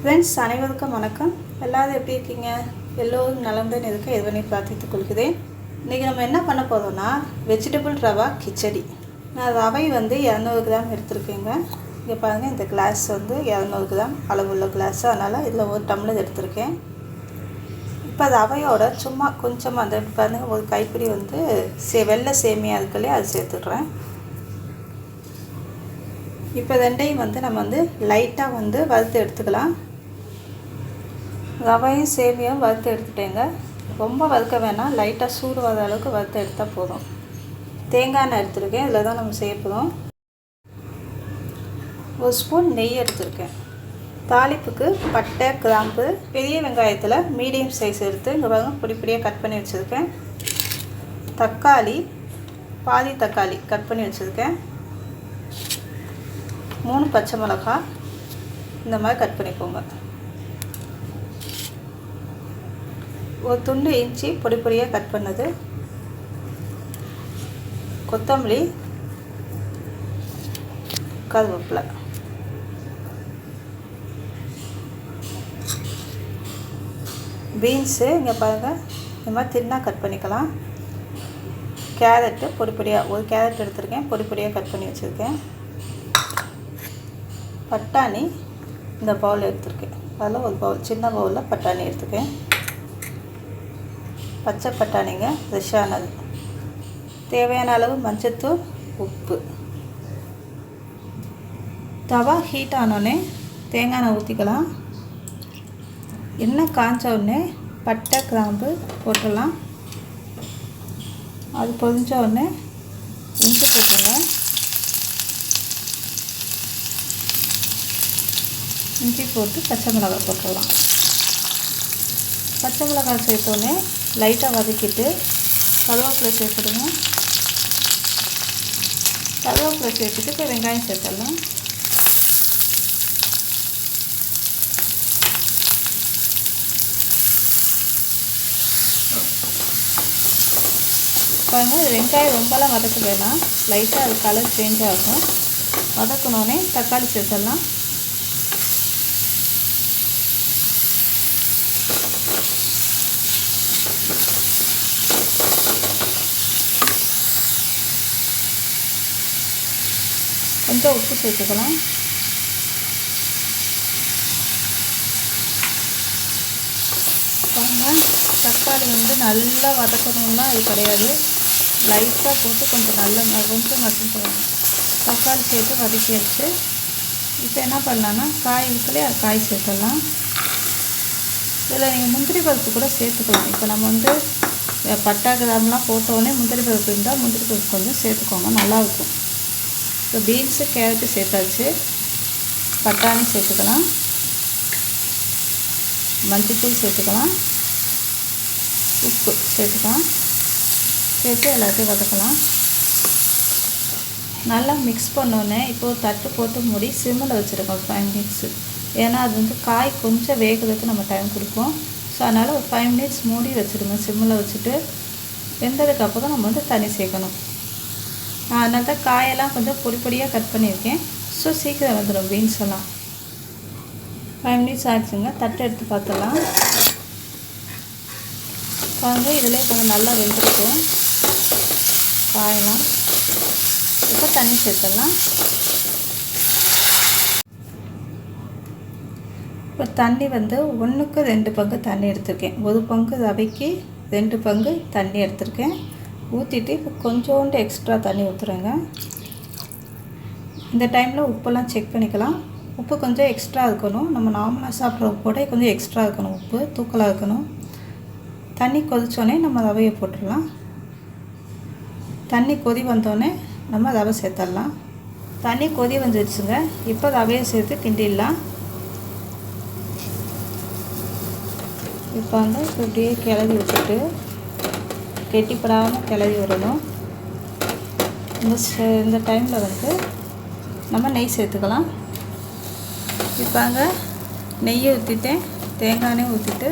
Friends அனைவருக்கும் வணக்கம். எல்லாரும் எப்படி இருக்கீங்க? எல்லோரும் நலமுடன் இருக்க எதுவனை பிரார்த்தித்துக் கொள்கிறேன். இன்றைக்கி நம்ம என்ன பண்ண போகிறோம்னா வெஜிடபிள் ரவா கிச்சடி. நான் ரவை வந்து இரநூறு கிராம் எடுத்திருக்கேங்க. இங்கே பாருங்கள் இந்த கிளாஸ் வந்து இரநூறு கிராம் அளவுள்ள கிளாஸ் அதனால் இதில் ஒரு டம்ளர் எடுத்திருக்கேன். இப்போ ரவையோட சும்மா கொஞ்சமாக அந்த பாருங்கள் ஒரு கைப்பிடி வந்து சே வெள்ளை சேமியா இருக்குல்லையே அது சேர்த்துடுறேன். இப்போ ரெண்டையும் வந்து நம்ம வந்து லைட்டாக வந்து வறுத்து எடுத்துக்கலாம். ரவையும் சேமியாவும் வறுத்து எடுத்துட்டேங்க. ரொம்ப வறுக்க வேணாம். லைட்டாக சூடு வர அளவுக்கு வறுத்து எடுத்தால் போதும். தேங்காய் எண்ணெய் எடுத்துருக்கேன். இதில் தான் நம்ம செய்ய ஒரு ஸ்பூன் நெய் எடுத்துருக்கேன். தாளிப்புக்கு பட்டை கிராம்பு பெரிய வெங்காயத்தில் மீடியம் சைஸ் எடுத்து இங்கே பாருங்க பொடி பொடியாக கட் பண்ணி வச்சுருக்கேன். தக்காளி பாதி தக்காளி கட் பண்ணி வச்சுருக்கேன். மூணு பச்சை மிளகாய். இந்த மாதிரி கட் பண்ணிக்கோங்க. ஒரு துண்டு இஞ்சி பொடி பொடியாக கட் பண்ணது. கொத்தமல்லி கருவேப்பிலை. பீன்ஸு இங்கே பாருங்கள் இந்த மாதிரி தின்னாக கட் பண்ணிக்கலாம். கேரட்டு பொடி பொடியாக ஒரு கேரட் எடுத்திருக்கேன். பொடி பொடியாக கட் பண்ணி வச்சுருக்கேன். பட்டாணி இந்த பவுல் எடுத்திருக்கேன். அதில் ஒரு பவுல் சின்ன பவுலில் பட்டாணி எடுத்துக்கேன் பச்சை பட்டாணிங்க ஃப்ரெஷ்ஷானது தேவையான அளவு மஞ்சத்தூள் உப்பு. தவா ஹீட் ஆனோடனே தேங்காய் எண்ணெய் ஊற்றிக்கலாம் எண்ணெய் காஞ்ச உடனே பட்டை கிராம்பு போட்டுடலாம். அது பொரிஞ்ச உடனே இஞ்சி போட்டுருங்க. இஞ்சி போட்டு பச்சை மிளகாய் போட்டுடலாம். பச்சை மிளகாய் சேர்த்தோன்னே லைட்டாக வதக்கிட்டு கருவேப்பிலை சேர்த்துடுங்க. கருவேப்பிலை சேர்த்துட்டு இப்போ வெங்காயம் சேர்த்துடலாம். பாருங்கள் வெங்காயம் ரொம்பலாம் வதக்க வேணாம் லைட்டாக அது கலர் சேஞ்ச் ஆகும். வதக்கணுன்னே தக்காளி சேர்த்துடலாம். கொஞ்சம் உப்பு சேர்த்துக்கலாம் பாருங்கள் தக்காளி வந்து நல்லா வதக்கணும்னா அது கிடையாது. லைட்டாக போட்டு கொஞ்சம் நல்ல கொஞ்சம் மட்டும் போடணும். தக்காளி சேர்த்து வதக்கியாச்சு. இப்போ என்ன பண்ணலான்னா காய் இருக்குல்லையே அது காய் சேர்த்துடலாம். இதில் நீங்கள் முந்திரி பருப்பு கூட சேர்த்துக்கலாம் இப்போ நம்ம வந்து பட்டா கிராம்லாம் போட்டோடனே முந்திரி பருப்பு இருந்தால் முந்திரி பருப்பு கொஞ்சம் சேர்த்துக்கோங்க. நல்லாயிருக்கும் இப்போ பீன்ஸு கேரட்டு சேர்த்தாச்சு. பட்டாணி சேர்த்துக்கலாம். மஞ்சத்தூள் சேர்த்துக்கலாம். உப்பு சேர்த்துக்கலாம். சேர்த்து எல்லாத்தையும் வதக்கலாம். நல்லா மிக்ஸ் பண்ணோன்னே இப்போது தட்டு போட்டு மூடி சிம்மில் வச்சுருங்க ஃபைவ் மினிட்ஸு ஏன்னா அது வந்து காய் கொஞ்சம் வேகிறதுக்கு நம்ம டைம் கொடுப்போம் ஸோ அதனால் ஒரு ஃபைவ் மினிட்ஸ் மூடி வச்சுருங்க. சிம்மில் வச்சுட்டு வெந்ததுக்கப்புறம் நம்ம வந்து தண்ணி சேர்க்கணும். அதனால தான் காயெல்லாம் கொஞ்சம் பொடி பொடியாக கட் பண்ணியிருக்கேன். ஸோ சீக்கிரம் வந்துடும் பீன்ஸ் எல்லாம். ஃபைவ் மினிட்ஸ் ஆகிடுச்சுங்க தட்டை எடுத்து பார்த்துடலாம். பாருங்கள் இதிலே கொஞ்சம் நல்லா வெந்திருக்கும். காயெல்லாம். இப்போ தண்ணி சேர்த்துடலாம். இப்போ தண்ணி வந்து ஒன்றுக்கு ரெண்டு பங்கு தண்ணி எடுத்திருக்கேன். ஒரு பங்கு ரவைக்கு ரெண்டு பங்கு தண்ணி எடுத்திருக்கேன். ஊற்றிட்டு இப்போ கொஞ்சோண்டு எக்ஸ்ட்ரா தண்ணி ஊற்றுறேங்க இந்த டைமில் உப்பெல்லாம் செக் பண்ணிக்கலாம். உப்பு கொஞ்சம் எக்ஸ்ட்ரா இருக்கணும். நம்ம நார்மலாக சாப்பிட்ற உப்போட கொஞ்சம் எக்ஸ்ட்ரா இருக்கணும். உப்பு தூக்கலாக இருக்கணும். தண்ணி கொதித்தோடனே நம்ம ரவையை போட்டுடலாம். தண்ணி கொதி வந்தோடனே நம்ம ரவை சேர்த்துடலாம். தண்ணி கொதி வந்துடுச்சுங்க இப்போ ரவையை சேர்த்து கிண்டிடலாம். இப்போ வந்து இப்படியே கிளறி விட்டுட்டு கெட்டிப்படாமல் கிளறி விடணும். இந்த இந்த டைமில் வந்து நம்ம நெய் சேர்த்துக்கலாம். இப்போ அங்கே நெய்யை ஊற்றிட்டேன் தேங்காய் ஊற்றிட்டு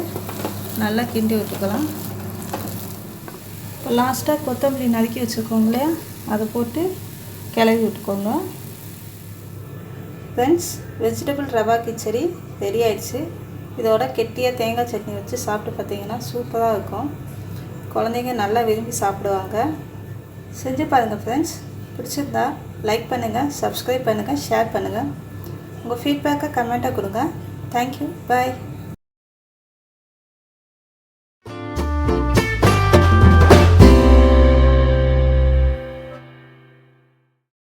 நல்லா கிண்டி விட்டுக்கலாம். இப்போ லாஸ்ட்டாக கொத்தமல்லி நறுக்கி வச்சுருக்கோங்க இல்லையா? அதை போட்டு கிளறி விட்டுக்கோங்க. Friends vegetable rava kichadi ready ஆயிடுச்சு. இதோட கெட்டியாக தேங்காய் சட்னி வச்சு சாப்பிட்டு பார்த்தீங்கன்னா சூப்பராக இருக்கும். குழந்தைங்க நல்லா விரும்பி சாப்பிடுவாங்க. செஞ்சு பாருங்கள் ஃப்ரெண்ட்ஸ் பிடிச்சிருந்தா லைக் பண்ணுங்கள் சப்ஸ்கிரைப் பண்ணுங்கள் ஷேர் பண்ணுங்கள் உங்கள் ஃபீட்பேக்கை கமெண்ட்டாக கொடுங்க. Thank you bye